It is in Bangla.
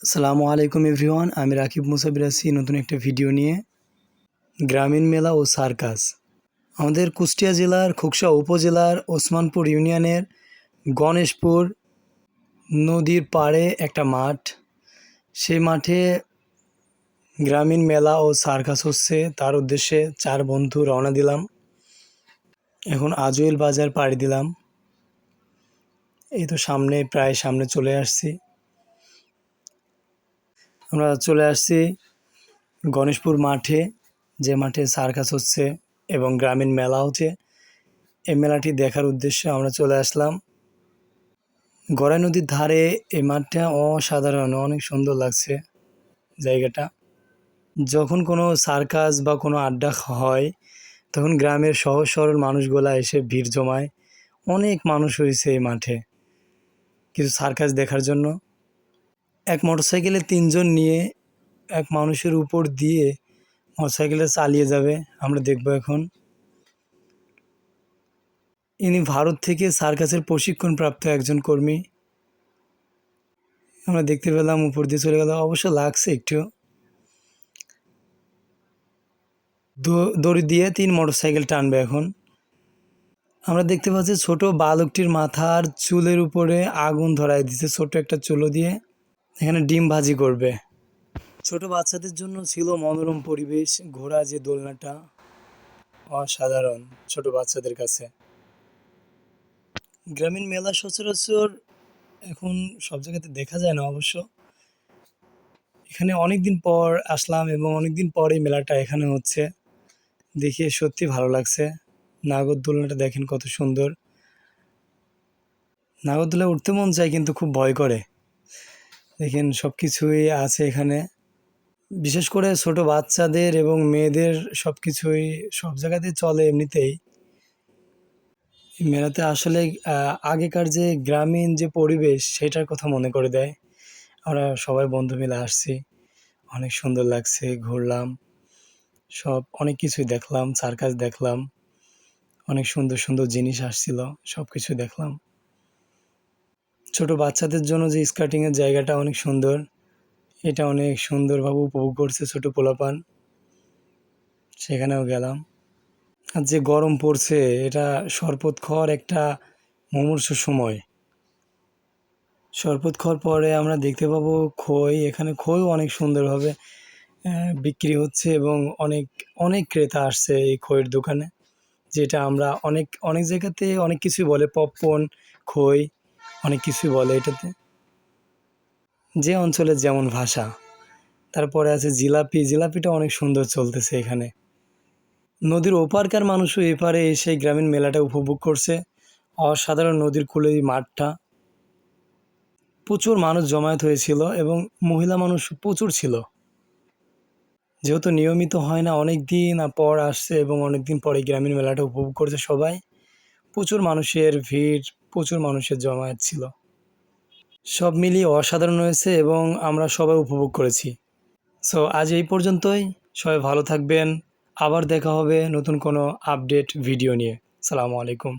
আসসালামু আলাইকুম এভরিওয়ান, আমি রাকিব মুসাবির আছি নতুন একটা ভিডিও নিয়ে। গ্রামীণ মেলা ও সার্কাস। আমাদের কুষ্টিয়া জেলার, খুকসা উপজেলার, ওসমানপুর ইউনিয়নের, গণেশপুর নদীর পাড়ে একটা মাঠ। সেই মাঠে গ্রামীণ মেলা ও সার্কাস হচ্ছে। তার উদ্দেশ্যে চার বন্ধু রওনা দিলাম। এখন আজুয়েল বাজার পাড়ি দিলাম। এই তো সামনে, প্রায় সামনে চলে আসছি। আমরা চলে আসছি গণেশপুর মাঠে, যে মাঠে সার্কাস হচ্ছে এবং গ্রামীণ মেলা হচ্ছে। এই মেলাটি দেখার উদ্দেশ্যে আমরা চলে আসলাম। গড়াই নদীর ধারে এই মাঠটা অসাধারণ, অনেক সুন্দর লাগছে জায়গাটা। যখন কোনো সার্কাস বা কোনো আড্ডা হয়, তখন গ্রামের সহজ সরল মানুষগুলা এসে ভিড় জমায়। অনেক মানুষ হয়েছে এই মাঠে। কিছু সার্কাস দেখার জন্য। এক মোটরসাইকেলে তিনজন নিয়ে এক মানুষের উপর দিয়ে মোটরসাইকেলে চালিয়ে যাবে, আমরা দেখব এখন। ইনি ভারত থেকে সার্কাসের প্রশিক্ষণপ্রাপ্ত একজন কর্মী। আমরা দেখতে পেলাম উপর দিয়ে চলে গেল, অবশ্য লাগছে একটু। দড়ি দিয়ে তিন মোটরসাইকেল টানবে এখন। আমরা দেখতে পাচ্ছি ছোট বালকটির মাথার চুলের উপরে আগুন ধরায় দিচ্ছে ছোট একটা চুলো দিয়ে। এখানে ডিম ভাজি করবে। ছোট বাচ্চাদের জন্য ছিল মনোরম পরিবেশ, ঘোড়া যে দোলনাটা, অসাধারণ ছোট বাচ্চাদের কাছে। গ্রামীণ মেলা সচরাচর এখন সব জায়গাতে দেখা যায় না অবশ্য। এখানে অনেক দিন পর আসলাম এবং অনেক দিন পর মেলাটা এখানে হচ্ছে। দেখে সত্যি ভালো লাগছে। নাগরদোলনাটা দেখেন কত সুন্দর। নাগরদোলায় উঠতে মন চায় কিন্তু খুব ভয় করে। দেখেন সব কিছুই আছে এখানে। বিশেষ করে ছোট বাচ্চাদের এবং মেয়েদের সব কিছুই সব জায়গাতে চলে এমনিতেই। মেলাতে আসলে আগেকার যে গ্রামীণ যে পরিবেশ, সেটার কথা মনে করে দেয়। আমরা সবাই বন্ধু মিলে আসছি। অনেক সুন্দর লাগছে, ঘুরলাম। সব অনেক কিছুই দেখলাম, সার্কাস দেখলাম। অনেক সুন্দর সুন্দর জিনিস আসছিল সব কিছু দেখলাম। ছোট বাচ্চাদের জন্য যে স্কার্টিংয়ের জায়গাটা অনেক সুন্দর, এটা অনেক সুন্দরভাবে উপভোগ করছে ছোট পোলাপান। সেখানেও গেলাম। আর যে গরম পড়ছে, এটা শরবত খাওয়ার একটা মুমূর্ষ সময়। শরবত খাওয়ার পরে আমরা দেখতে পাবো খই, এখানে খইও অনেক সুন্দরভাবে বিক্রি হচ্ছে এবং অনেক অনেক ক্রেতা আসছে এই খইয়ের দোকানে। যেটা আমরা অনেক অনেক জায়গাতে অনেক কিছুই বলে, পপকর্ন, খই, অনেক কিছুই বলে এটাতে। যে অঞ্চলের যেমন ভাষা, তারপরে আছে জিলাপি, জিলাপিটা অনেক সুন্দর চলতেছে এখানে। নদীর ওপারকার মানুষও এপারে এসে গ্রামীণ মেলাটা উপভোগ করছে, অসাধারণ নদীর কূলে মাঠটা। প্রচুর মানুষ জমায়েত হয়েছিল এবং মহিলা মানুষ প্রচুর ছিল। যেহেতু নিয়মিত হয় না, অনেক দিন পর আসছে এবং অনেক দিন পরে গ্রামীণ মেলাটা উপভোগ করছে সবাই। প্রচুর মানুষের ভিড়, প্রচুর মানুষের জমায়েত ছিল। সব মিলিয়ে অসাধারণ হয়েছে এবং আমরা সবাই উপভোগ করেছি। সো আজ এই পর্যন্তই। সবাই ভালো থাকবেন। আবার দেখা হবে নতুন কোনো আপডেট ভিডিও নিয়ে। সালামু আলাইকুম।